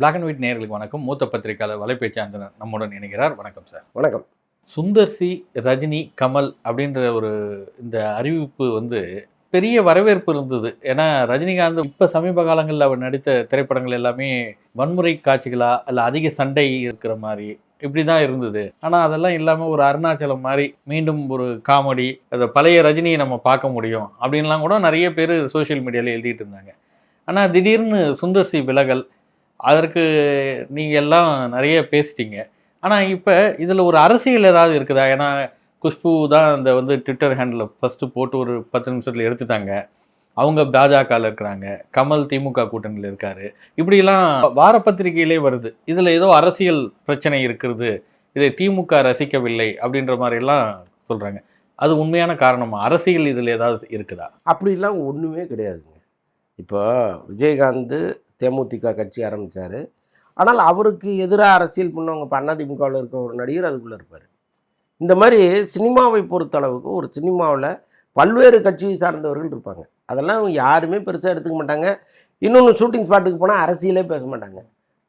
Black and white நேயர்களுக்கு வணக்கம். மூத்த பத்திரிகையாளர் வலைபேச்சாந்தனர் நம்முடன் இணைகிறார். வணக்கம் சார் வணக்கம். சுந்தர் சி ரஜினி கமல் அப்படின்ற ஒரு இந்த அறிவிப்பு வந்து பெரிய வரவேற்பு இருந்தது. ஏன்னா ரஜினிகாந்த் இப்போ சமீப காலங்களில் அவர் நடித்த திரைப்படங்கள் எல்லாமே வன்முறை காட்சிகளா அல்ல அதிக சண்டை இருக்கிற மாதிரி இப்படி தான் இருந்தது. ஆனால் அதெல்லாம் இல்லாமல் ஒரு அருணாச்சலம் மாதிரி மீண்டும் ஒரு காமெடி அந்த பழைய ரஜினியை நம்ம பார்க்க முடியும் அப்படின்லாம் கூட நிறைய பேர் சோஷியல் மீடியாவில் எழுதிட்டு இருந்தாங்க. ஆனால் திடீர்னு சுந்தர் சி விலகல் அதற்கு நீங்கள் எல்லாம் நிறைய பேசிட்டீங்க. ஆனால் இப்போ இதில் ஒரு அரசியல் ஏதாவது இருக்குதா? ஏன்னா குஷ்பு தான் அந்த வந்து ட்விட்டர் ஹேண்டில் ஃபஸ்ட்டு போட்டு ஒரு பத்து நிமிஷத்தில் எடுத்துட்டாங்க. அவங்க பாஜகவில் இருக்கிறாங்க. கமல் திமுக கூட்டணியில் இருக்காரு. இப்படிலாம் வார பத்திரிகையிலே வருது. இதில் ஏதோ அரசியல் பிரச்சனை இருக்கிறது. இதை திமுக ரசிக்கவில்லை அப்படின்ற மாதிரிலாம் சொல்கிறாங்க அது உண்மையான காரணமாக அரசியல் இதில் ஏதாவது இருக்குதா? அப்படிலாம் ஒன்றுமே கிடையாதுங்க. இப்போ விஜயகாந்த் தேமுதிக கட்சி ஆரம்பித்தார் ஆனால் அவருக்கு எதிராக அரசியல் பண்ணவங்க இப்போ அதிமுகவில் இருக்க ஒரு நடிகர் அதுக்குள்ளே இருப்பார். இந்த மாதிரி சினிமாவை பொறுத்தளவுக்கு ஒரு சினிமாவில் பல்வேறு கட்சியை சார்ந்தவர்கள் இருப்பாங்க. அதெல்லாம் யாருமே பெருசாக எடுத்துக்க மாட்டாங்க. இன்னொன்று ஷூட்டிங் ஸ்பாட்டுக்கு போனால் அரசியலே பேச மாட்டாங்க.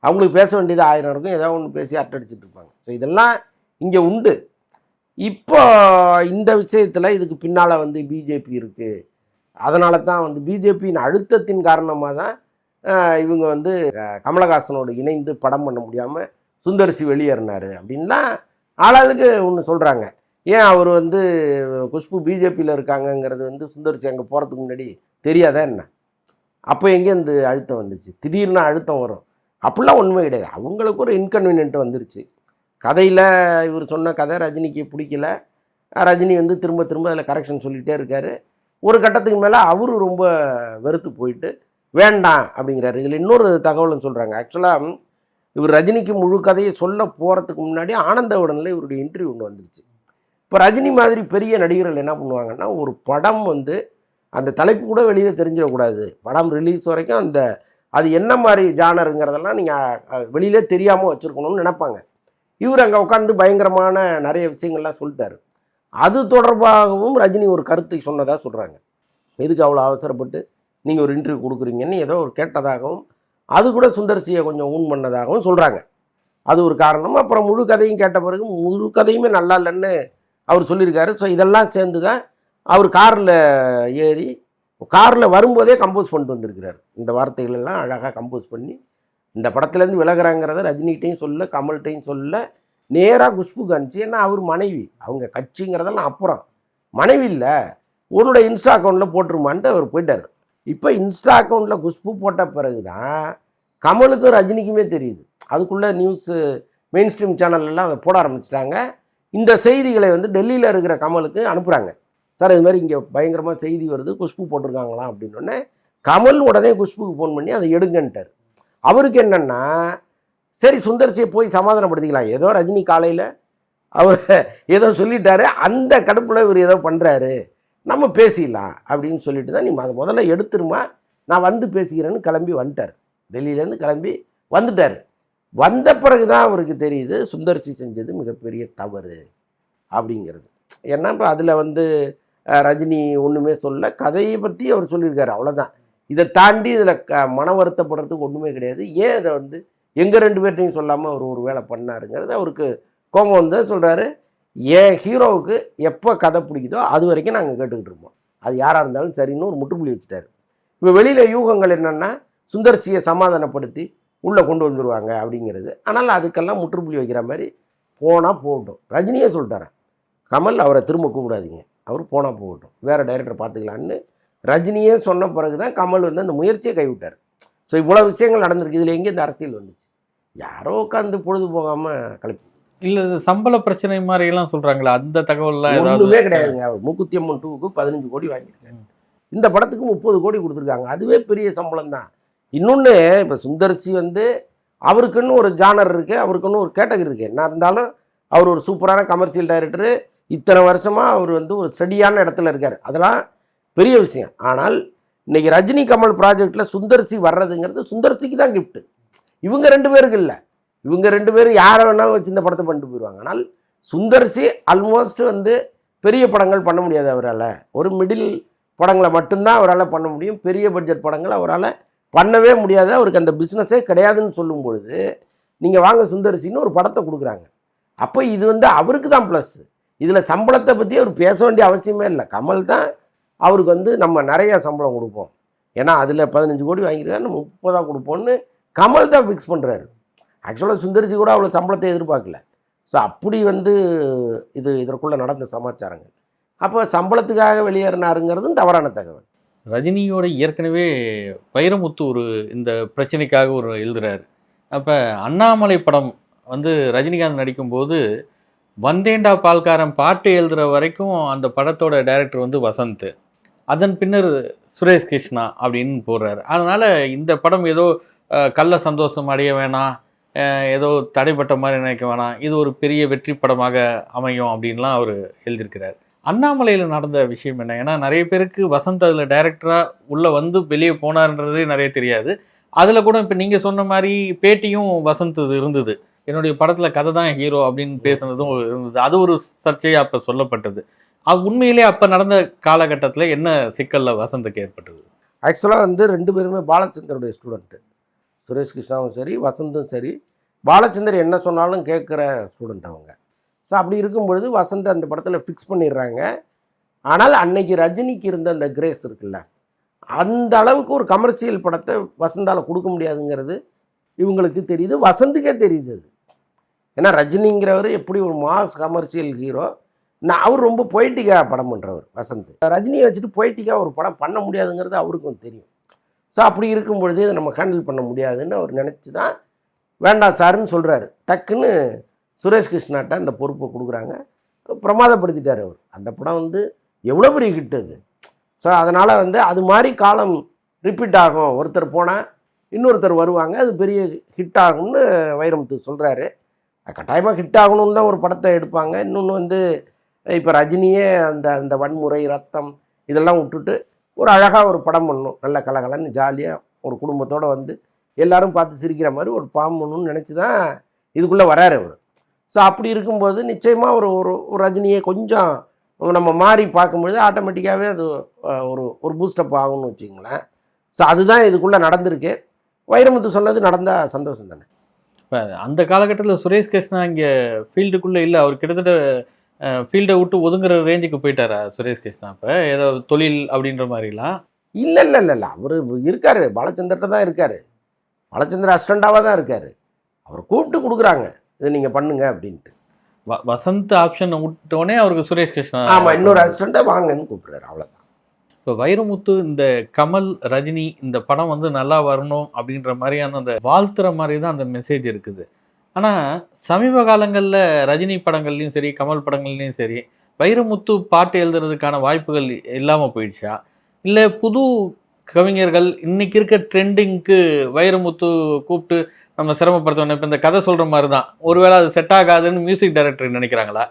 அவங்களுக்கு பேச வேண்டியது ஆயிரம் இருக்கும். ஏதோ ஒன்று பேசி அரட்டடிச்சிட்டு இருப்பாங்க. ஸோ இதெல்லாம் இங்கே உண்டு. இப்போ இந்த விஷயத்தில் இதுக்கு பின்னால் வந்து பிஜேபி இருக்குது அதனால தான் வந்து பிஜேபியின் அழுத்தத்தின் காரணமாக தான் இவங்க வந்து கமலஹாசனோடு இணைந்து படம் பண்ண முடியாமல் சுந்தரிசி வெளியேறினார் அப்படின்லாம் ஆளாளுக்கு ஒன்று சொல்கிறாங்க ஏன் அவர் வந்து குஷ்பு பிஜேபியில் இருக்காங்கங்கிறது வந்து சுந்தரிசி அங்கே போகிறதுக்கு முன்னாடி தெரியாதா என்ன? அப்போ எங்கே இந்த அழுத்தம் வந்துச்சு? திடீர்னு அழுத்தம் வரும். அப்படிலாம் உண்மை கிடையாது. அவங்களுக்கு ஒரு இன்கன்வீனியன்ட் வந்துருச்சு. கதையில் இவர் சொன்ன கதை ரஜினிக்கு பிடிக்கல. ரஜினி வந்து திரும்ப திரும்ப அதில் கரெக்ஷன் சொல்லிகிட்டே இருக்காரு. ஒரு கட்டத்துக்கு மேலே அவரும் ரொம்ப வெறுத்து போயிட்டு வேண்டாம் அப்படிங்கிறாரு. இதில் இன்னொரு தகவலும் சொல்கிறாங்க ஆக்சுவலாக இவர் ரஜினிக்கு முழு கதையை சொல்ல போகிறதுக்கு முன்னாடி ஆனந்தவுடனில் இவருடைய இன்டர்வியூ ஒன்று வந்துருச்சு. இப்போ ரஜினி மாதிரி பெரிய நடிகர்கள் என்ன பண்ணுவாங்கன்னா ஒரு படம் வந்து அந்த தலைப்பு கூட வெளியில் தெரிஞ்சிடக்கூடாது. படம் ரிலீஸ் வரைக்கும் அந்த அது என்ன மாதிரி ஜானருங்கிறதெல்லாம் நீங்கள் வெளியிலே தெரியாமல் வச்சுருக்கணும்னு நினைப்பாங்க. இவர் அங்கே உட்காந்து பயங்கரமான நிறைய விஷயங்கள்லாம் சொல்லிட்டார். அது தொடர்பாகவும் ரஜினி ஒரு கருத்தை சொன்னதாக சொல்கிறாங்க எதுக்கு அவ்வளோ அவசரப்பட்டு நீங்கள் ஒரு இன்டர்வியூ கொடுக்குறீங்கன்னு ஏதோ ஒரு கேட்டதாகவும் அது கூட சுந்தர்சியை கொஞ்சம் ஊன் பண்ணதாகவும் சொல்கிறாங்க அது ஒரு காரணம். அப்புறம் முழு கதையும் கேட்ட பிறகு முழு கதையுமே நல்லா இல்லைன்னு அவர் சொல்லியிருக்காரு. ஸோ இதெல்லாம் சேர்ந்து தான் அவர் காரில் ஏறி காரில் வரும்போதே கம்போஸ் பண்ணிட்டு வந்திருக்கிறார். இந்த வார்த்தைகள் எல்லாம் அழகாக கம்போஸ் பண்ணி இந்த படத்துலேருந்து விலகுறாங்கிறத ரஜினிகிட்டையும் சொல்ல கமல்கிட்டையும் சொல்ல நேராக குஷ்பு அனுப்பிச்சு ஏன்னா அவர் மனைவி. அவங்க கட்சிங்கிறதெல்லாம் அப்புறம். மனைவி இல்லை. உன்னோட இன்ஸ்டா அக்கௌண்ட்டில் போட்டுருமான்ட்டு அவர் போயிட்டார். இப்போ இன்ஸ்டா அக்கௌண்ட்டில் குஷ்பு போட்ட பிறகு தான் கமலுக்கும் ரஜினிக்குமே தெரியுது. அதுக்குள்ளே நியூஸு மெயின் ஸ்ட்ரீம் சேனல்லாம் அதை போட ஆரம்பிச்சிட்டாங்க. இந்த செய்திகளை வந்து டெல்லியில் இருக்கிற கமலுக்கு அனுப்புகிறாங்க சார் இது மாதிரி இங்கே பயங்கரமாக செய்தி வருது குஷ்பு போட்டிருக்காங்களாம் அப்படின்னோடனே கமல் உடனே குஷ்புக்கு ஃபோன் பண்ணி அதை எடுங்கன்ட்டார். அவருக்கு என்னென்னா சரி சுந்தர்சியை போய் சமாதானப்படுத்திக்கலாம். ஏதோ ரஜினி காலையில் அவர் ஏதோ சொல்லிட்டாரு அந்த கடுப்பில் இவர் ஏதோ பண்ணுறாரு நம்ம பேசிடலாம் அப்படின்னு சொல்லிட்டு தான் நீ அதை முதல்ல எடுத்துருமா நான் வந்து பேசிக்கிறேன்னு கிளம்பி வந்துட்டார். டெல்லியிலேருந்து கிளம்பி வந்துட்டார். வந்த பிறகு தான் அவருக்கு தெரியுது சுந்தர்சி செஞ்சது மிகப்பெரிய தவறு அப்படிங்கிறது. ஏன்னா இப்போ அதில் வந்து ரஜினி ஒன்றுமே சொல்ல கதையை பற்றி அவர் சொல்லியிருக்காரு அவ்வளோதான் இதை தாண்டி இதில் க மன வருத்தப்படுறதுக்கு ஒன்றுமே கிடையாது. ஏன் இதை வந்து எங்கள் ரெண்டு பேர்ட்டையும் சொல்லாமல் அவர் ஒரு வேலை பண்ணாருங்கிறது அவருக்கு கோபம் வந்து சொல்கிறாரு என் ஹீரோவுக்கு எப்போ கதை பிடிக்குதோ அது வரைக்கும் நாங்கள் கேட்டுக்கிட்டு இருப்போம். அது யாராக இருந்தாலும் சரின்னு ஒரு முற்றுப்புள்ளி வச்சுட்டாரு. இப்போ வெளியில் யூகங்கள் என்னென்னா சுந்தர்சியை சமாதானப்படுத்தி உள்ளே கொண்டு வந்துடுவாங்க அப்படிங்கிறது. ஆனால் அதுக்கெல்லாம் முற்றுப்புள்ளி வைக்கிற மாதிரி போனால் போகட்டும். ரஜினியே சொல்லிட்டாரன் கமல் அவரை திரும்ப கூப்பிடாதீங்க. அவர் போனால் போகட்டும். வேறு டைரக்டர் பார்த்துக்கலான்னு ரஜினியே சொன்ன பிறகு தான் கமல் வந்து அந்த முயற்சியை கைவிட்டார். ஸோ இவ்வளோ விஷயங்கள் நடந்திருக்கு. இதில் எங்கே இந்த அரசியல் வந்துச்சு? யாரோ உட்காந்து பொழுது போகாமல் கலப்பிச்சு இல்ல சம்பள பிரச்சனை மாதிரி எல்லாம் சொல்றாங்களா அந்த தகவல்லாம் ஒன்றுமே கிடையாதுங்க. அவர் மூக்குத்தி அம்மன் டூவுக்கு பதினஞ்சு கோடி வாங்கியிருக்காரு. இந்த படத்துக்கு முப்பது கோடி கொடுத்துருக்காங்க. அதுவே பெரிய சம்பளம் தான் இன்னொன்று இப்போ சுந்தர்சி வந்து அவருக்குன்னு ஒரு ஜானர் இருக்குது அவருக்குன்னு ஒரு கேட்டகரி இருக்குது என்ன இருந்தாலும் அவர் ஒரு சூப்பரான கமர்ஷியல் டைரக்டரு இத்தனை வருஷமாக அவர் வந்து ஒரு ஸ்டடியான இடத்துல இருக்கார். அதெல்லாம் பெரிய விஷயம். ஆனால் இன்னைக்கு ரஜினி கமல் ப்ராஜெக்டில் சுந்தர்சி வர்றதுங்கிறது சுந்தர்சிக்கு தான் கிஃப்ட்டு இவங்க ரெண்டு பேருக்கு இல்லை. இவங்க ரெண்டு பேரும் யாரை வேணாலும் வச்சு இந்த படத்தை பண்ணிட்டு போயிடுவாங்க ஆனால் சுந்தர்சி ஆல்மோஸ்ட் வந்து பெரிய படங்கள் பண்ண முடியாது அவரால். ஒரு மிடில் படங்களை மட்டும்தான் அவரால் பண்ண முடியும். பெரிய பட்ஜெட் படங்கள் அவரால் பண்ணவே முடியாது. அவருக்கு அந்த பிஸ்னஸே கிடையாதுன்னு சொல்லும் பொழுது நீங்கள் வாங்க சுந்தரிசின்னு ஒரு படத்தை கொடுக்குறாங்க. அப்போ இது வந்து அவருக்கு தான் ப்ளஸ் இதில் சம்பளத்தை பற்றி அவர் பேச வேண்டிய அவசியமே இல்லை. கமல் தான் அவருக்கு வந்து நம்ம நிறைய சம்பளம் கொடுப்போம். ஏன்னா அதில் பதினஞ்சு கோடி வாங்கியிருக்காரு நம்ம முப்பதாக கொடுப்போம்னு கமல் தான் ஃபிக்ஸ் பண்ணுறாரு ஆக்சுவலாக சுந்தரிசி கூட அவ்வளோ சம்பளத்தை எதிர்பார்க்கல. ஸோ அப்படி வந்து இது இதற்குள்ளே நடந்த சமாச்சாரங்கள். அப்போ சம்பளத்துக்காக வெளியேறினாருங்கிறதும் தவறான தகவல். ரஜினியோட ஏற்கனவே வைரமுத்து ஒரு இந்த பிரச்சனைக்காக ஒரு எழுதுறாரு. அப்போ அண்ணாமலை படம் வந்து ரஜினிகாந்த் நடிக்கும்போது வந்தேண்டா பால்காரன் பாட்டு எழுதுகிற வரைக்கும் அந்த படத்தோட டைரக்டர் வந்து வசந்த். அதன் பின்னர் சுரேஷ் கிருஷ்ணா அப்படின்னு போடுறாரு. அதனால் இந்த படம் ஏதோ கள்ள சந்தோஷம் அடைய வேணாம் ஏதோ தடைப்பட்ட மாதிரி நினைக்க வேணாம். இது ஒரு பெரிய வெற்றி படமாக அமையும் அப்படின்லாம் அவர் எழுதியிருக்கிறார். அண்ணாமலையில் நடந்த விஷயம் என்ன? ஏன்னா நிறைய பேருக்கு வசந்த் அதில் டைரக்டராக உள்ளே வந்து வெளியே போனார்ன்றதே நிறைய தெரியாது. அதில் கூட இப்போ நீங்கள் சொன்ன மாதிரி பேட்டியும் வசந்த் இது இருந்தது. என்னுடைய படத்தில் கதை தான் ஹீரோ அப்படின்னு பேசுனதும் இருந்தது. அது ஒரு சர்ச்சையாக அப்போ சொல்லப்பட்டது. அது உண்மையிலே அப்போ நடந்த காலகட்டத்தில் என்ன சிக்கலில் வசந்துக்கு ஏற்பட்டது? ஆக்சுவலாக வந்து ரெண்டு பேருமே பாலச்சந்தருடைய ஸ்டூடெண்ட்டு சுரேஷ் கிருஷ்ணாவும் சரி வசந்தும் சரி பாலச்சந்தர் என்ன சொன்னாலும் கேட்குற ஸ்டூடெண்ட் அவங்க. ஸோ அப்படி இருக்கும் பொழுது வசந்த் அந்த படத்தில் ஃபிக்ஸ் பண்ணிடுறாங்க. ஆனால் அன்னைக்கு ரஜினிக்கு இருந்த அந்த கிரேஸ் இருக்குல்ல அந்த அளவுக்கு ஒரு கமர்ஷியல் படத்தை வசந்தால் கொடுக்க முடியாதுங்கிறது இவங்களுக்கு தெரியுது வசந்துக்கே தெரியுது அது. ஏன்னா ரஜினிங்கிறவர் எப்படி ஒரு மாஸ் கமர்ஷியல் ஹீரோ நான் அவர் ரொம்ப பொய்ட்டிக்காக படம் பண்ணுறவர் வசந்த். ரஜினியை வச்சுட்டு பொய்ட்டிக்காக ஒரு படம் பண்ண முடியாதுங்கிறது அவருக்கும் தெரியும். ஸோ அப்படி இருக்கும் பொழுது இதை நம்ம ஹேண்டில் பண்ண முடியாதுன்னு அவர் நினச்சி தான் வேண்டாம் சாருன்னு சொல்கிறாரு டக்குன்னு சுரேஷ் கிருஷ்ணாட்ட அந்த பொறுப்பை கொடுக்குறாங்க. பிரமாதப்படுத்திட்டார் அவர். அந்த படம் வந்து எவ்வளோ பெரிய ஹிட் அது. ஸோ அதனால் வந்து அது மாதிரி காலம் ரிப்பீட் ஆகும். ஒருத்தர் போனால் இன்னொருத்தர் வருவாங்க. அது பெரிய ஹிட் ஆகும்னு வைரமுத்து சொல்கிறாரு கட்டாயமாக ஹிட் ஆகணும்னு தான் ஒரு படத்தை எடுப்பாங்க. இன்னொன்று வந்து இப்போ ரஜினியே அந்த அந்த வன்முறை ரத்தம் இதெல்லாம் விட்டுட்டு ஒரு அழகாக ஒரு படம் பண்ணணும் நல்ல கலகலன்னு ஜாலியாக ஒரு குடும்பத்தோடு வந்து எல்லாரும் பார்த்து சிரிக்கிற மாதிரி ஒரு படம் பண்ணணும்னு நினச்சி தான் இதுக்குள்ளே வராரு அவர். ஸோ அப்படி இருக்கும்போது நிச்சயமாக ஒரு ஒரு ரஜினியை கொஞ்சம் நம்ம மாறி பார்க்கும்பொழுது ஆட்டோமேட்டிக்காகவே அது ஒரு ஒரு பூஸ்டப் ஆகும்னு வச்சுங்களேன் ஸோ அதுதான் இதுக்குள்ளே நடந்திருக்கு. வைரமுத்து சொன்னது நடந்தால் சந்தோஷம் தானே? இப்போ அந்த காலகட்டத்தில் சுரேஷ் கிருஷ்ணா இங்கே ஃபீல்டுக்குள்ளே இல்லை. அவர் கிட்டத்தட்ட ஃபீல்டை விட்டு ஒதுங்குற ரேஞ்சுக்கு போயிட்டாரா சுரேஷ் கிருஷ்ணா இப்போ ஏதோ தொழில் அப்படின்ற மாதிரிலாம்? இல்லை இல்லை இல்லை இல்லை. அவர் இருக்கார். பாலச்சந்தர்கிட்ட தான் இருக்கார். பாலச்சந்தர் அசிஸ்டண்ட்டாக தான் இருக்கார். அவர் கூப்பிட்டு கொடுக்குறாங்க. இதை நீங்கள் பண்ணுங்க அப்படின்ட்டு. வ- வசந்த் ஆப்ஷன் விட்டோடனே அவருக்கு சுரேஷ் கிருஷ்ணா ஆமாம் இன்னொரு அசிஸ்டண்ட்டை வாங்கன்னு கூப்பிடுறாரு. அவ்வளோதான் இப்போ வைரமுத்து இந்த கமல் ரஜினி இந்த படம் வந்து நல்லா வரணும் அப்படின்ற மாதிரியான அந்த வாழ்த்துற மாதிரி தான் அந்த மெசேஜ் இருக்குது. ஆனால் சமீப காலங்களில் ரஜினி படங்கள்லையும் சரி கமல் படங்கள்லையும் சரி வைரமுத்து பாட்டு எழுதுறதுக்கான வாய்ப்புகள் இல்லாமல் போயிடுச்சா? இல்லை புது கவிஞர்கள் இன்னைக்கு இருக்க ட்ரெண்டிங்க்கு வைரமுத்து கூப்பிட்டு நம்ம சிரமப்படுத்தணும் இப்போ இந்த கதை சொல்கிற மாதிரி தான் ஒருவேளை அது செட் ஆகாதுன்னு மியூசிக் டைரக்டர் நினைக்கிறாங்களா?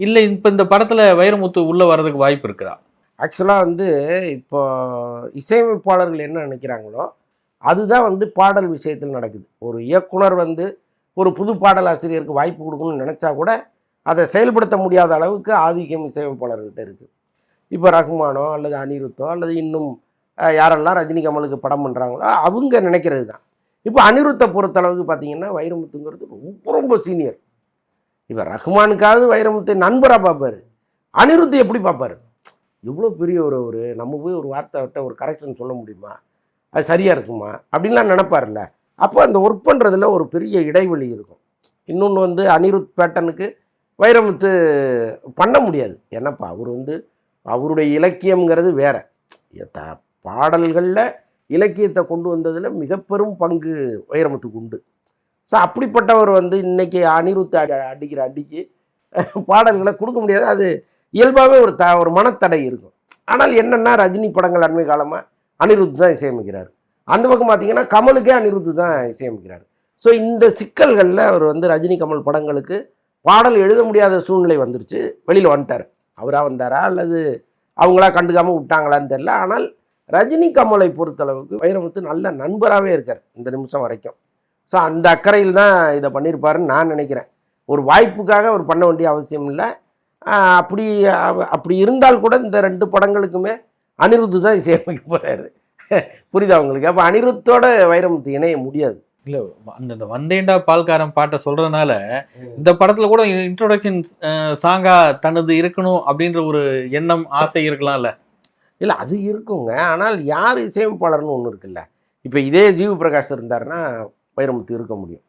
இல்லை இப்போ இந்த படத்தில் வைரமுத்து உள்ளே வர்றதுக்கு வாய்ப்பு இருக்குதா? ஆக்சுவலாக வந்து இப்போ இசையமைப்பாளர்கள் என்ன நினைக்கிறாங்களோ அதுதான் வந்து பாடல் விஷயத்தில் நடக்குது. ஒரு இயக்குனர் வந்து ஒரு புது பாடலாசிரியருக்கு வாய்ப்பு கொடுக்கணும்னு நினச்சா கூட அதை செயல்படுத்த முடியாத அளவுக்கு ஆதிக்கம் இசையமைப்பாளர்கிட்ட இருக்குது இப்போ ரகுமானோ அல்லது அனிருத்தோ அல்லது இன்னும் யாரெல்லாம் ரஜினி கமலுக்கு படம் பண்ணுறாங்களோ அவங்க நினைக்கிறது தான் இப்போ அனிருத்தை பொறுத்தளவுக்கு பார்த்தீங்கன்னா வைரமுத்துங்கிறது ரொம்ப ரொம்ப சீனியர். இப்போ ரஹ்மானுக்காவது வைரமுத்தை நண்பராக பார்ப்பாரு அனிருத்து எப்படி பார்ப்பாரு இவ்வளோ பெரிய ஒரு ஒரு நம்ம போய் ஒரு வார்த்தை விட்ட ஒரு கரெக்ஷன் சொல்ல முடியுமா? அது சரியாக இருக்குமா? அப்படின்லாம் நினப்பார்ல அப்போ அந்த ஒர்க் பண்ணுறதுல ஒரு பெரிய இடைவெளி இருக்கும். இன்னொன்று வந்து அனிருத் பேட்டனுக்கு வைரமுத்து பண்ண முடியாது. ஏன்னாப்பா அவர் வந்து அவருடைய இலக்கியம்ங்கிறது வேற. த பாடல்களில் இலக்கியத்தை கொண்டு வந்ததில் மிக பெரும் பங்கு வைரமுத்துக்கு உண்டு. ஸோ அப்படிப்பட்டவர் வந்து இன்றைக்கி அனிருத் அடி- அடிக்கிற அடிக்கு பாடல்களை கொடுக்க முடியாது. அது இயல்பாகவே ஒரு த ஒரு மனத்தடை இருக்கும். ஆனால் என்னென்னா ரஜினி படங்கள் அண்மை காலமாக அனிருத் தான் இசையமைக்கிறார். அந்த பக்கம் பார்த்தீங்கன்னா கமலுக்கே அனிருத்து தான் இசையமைக்கிறார். ஸோ இந்த சிக்கல்களில் அவர் வந்து ரஜினி கமல் படங்களுக்கு பாடல் எழுத முடியாத சூழ்நிலை வந்துருச்சு. வெளியில் வந்துட்டார். அவராக வந்தாரா அல்லது அவங்களா கண்டுக்காமல் விட்டாங்களான்னு தெரியல. ஆனால் ரஜினி கமலை பொறுத்தளவுக்கு வைரமுத்து நல்ல நண்பராகவே இருக்கார் இந்த நிமிஷம் வரைக்கும். ஸோ அந்த அக்கறையில் தான் இதை பண்ணியிருப்பாருன்னு நான் நினைக்கிறேன். ஒரு வாய்ப்புக்காக அவர் பண்ண வேண்டிய அவசியம் இல்லை. அப்படி அப்படி இருந்தால் கூட இந்த ரெண்டு படங்களுக்குமே அனிருத்து தான் இசையமைக்க போகிறாரு புரியுதா உங்களுக்கு? அப்போ அனிருத்தோட வைரமுத்து இணைய முடியாது. இல்ல அந்த இந்த வந்தேண்டா பால்காரன் பாட்டை சொல்றதுனால இந்த படத்துல கூட இன்ட்ரோடக்ஷன் சாங்கா தனது இருக்கணும் அப்படின்ற ஒரு எண்ணம் ஆசை இருக்கலாம்ல. இல்லை அது இருக்குங்க. ஆனால் யார் இசையமைப்பாளர்னு ஒன்று இருக்குல்ல. இப்போ இதே ஜீவ பிரகாஷ் இருந்தாருன்னா வைரமுத்து இருக்க முடியும்.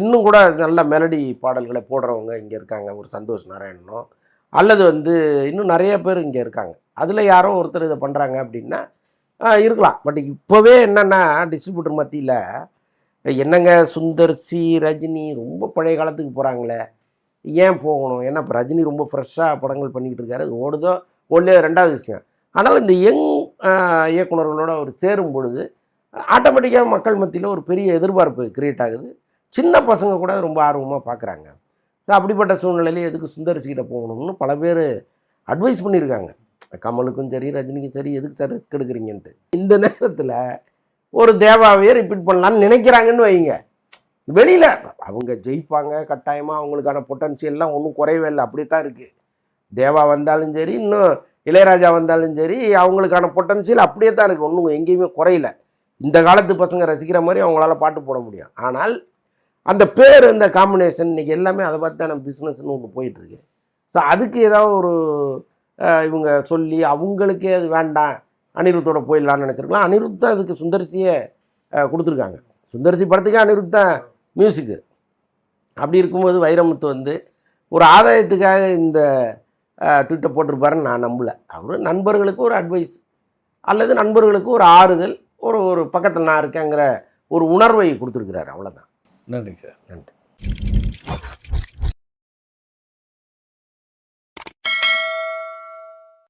இன்னும் கூட நல்ல மெலடி பாடல்களை போடுறவங்க இங்கே இருக்காங்க. ஒரு சந்தோஷ் நாராயணனோ. அல்லது வந்து இன்னும் நிறைய பேர் இங்கே இருக்காங்க. அதில் யாரோ ஒருத்தர் இதை பண்ணுறாங்க அப்படின்னா இருக்கலாம். பட் இப்போவே என்னென்னா டிஸ்ட்ரிபியூட்டர் மத்தியில் என்னங்க சுந்தர் சி ரஜினி ரொம்ப பழைய காலத்துக்கு போகிறாங்களே ஏன் போகணும்? ஏன்னா இப்போ ரஜினி ரொம்ப ஃப்ரெஷ்ஷாக படங்கள் பண்ணிக்கிட்டு இருக்காரு. அது ஓடுதோ ஓடலையோ ரெண்டாவது விஷயம். ஆனால் இந்த யங் இயக்குநர்களோட அவர் சேரும் பொழுது ஆட்டோமேட்டிக்காக மக்கள் மத்தியில் ஒரு பெரிய எதிர்பார்ப்பு கிரியேட் ஆகுது. சின்ன பசங்க கூட ரொம்ப ஆர்வமாக பார்க்குறாங்க அப்படிப்பட்ட சூழ்நிலையில் எதுக்கு சுந்தரிச்சிக்கிட்ட போகணும்னு பல பேர் அட்வைஸ் பண்ணியிருக்காங்க. கமலுக்கும் சரி ரஜினிக்கும் சரி எதுக்கு சார் ரிஸ்க் எடுக்கிறீங்கன்ட்டு. இந்த நேரத்தில் ஒரு தேவாவையே ரிப்பீட் பண்ணலான்னு நினைக்கிறாங்கன்னு வைங்க. வெளியில் அவங்க ஜெயிப்பாங்க கட்டாயமாக அவங்களுக்கான பொட்டன்ஷியல்லாம் ஒன்றும் குறையவே இல்லை. அப்படியே தான் இருக்குது தேவா வந்தாலும் சரி இன்னும் இளையராஜா வந்தாலும் சரி அவங்களுக்கான பொட்டன்ஷியல் அப்படியே தான் இருக்குது ஒன்றும் எங்கேயுமே குறையல. இந்த காலத்து பசங்க ரசிக்கிற மாதிரி அவங்களால பாட்டு போட முடியும். ஆனால் அந்த பேர் இந்த காம்பினேஷன் இன்னைக்கு எல்லாமே அதை பார்த்து தான் பிஸ்னஸ்னு ஒன்று போயிட்டுருக்கு ஸோ அதுக்கு ஏதாவது ஒரு இவங்க சொல்லி அவங்களுக்கே அது வேண்டாம். அனிருத்தோட போயிடலான்னு நினச்சிருக்கலாம். அனிருத் தான் அதுக்கு சுந்தர்சியே கொடுத்துருக்காங்க. சுந்தர்சி படத்துக்கே அனிருத் தான் மியூசிக்கு அப்படி இருக்கும்போது வைரமுத்து வந்து ஒரு ஆதாயத்துக்காக இந்த ட்விட்டை போட்டிருப்பாருன்னு நான் நம்பல. அவர் நண்பர்களுக்கு ஒரு அட்வைஸ் அல்லது நண்பர்களுக்கு ஒரு ஆறுதல் ஒரு ஒரு பக்கத்தில் நான் இருக்கேங்கிற ஒரு உணர்வை கொடுத்துருக்கிறாரு. அவ்வளோதான் நன்றி சார். நன்றி.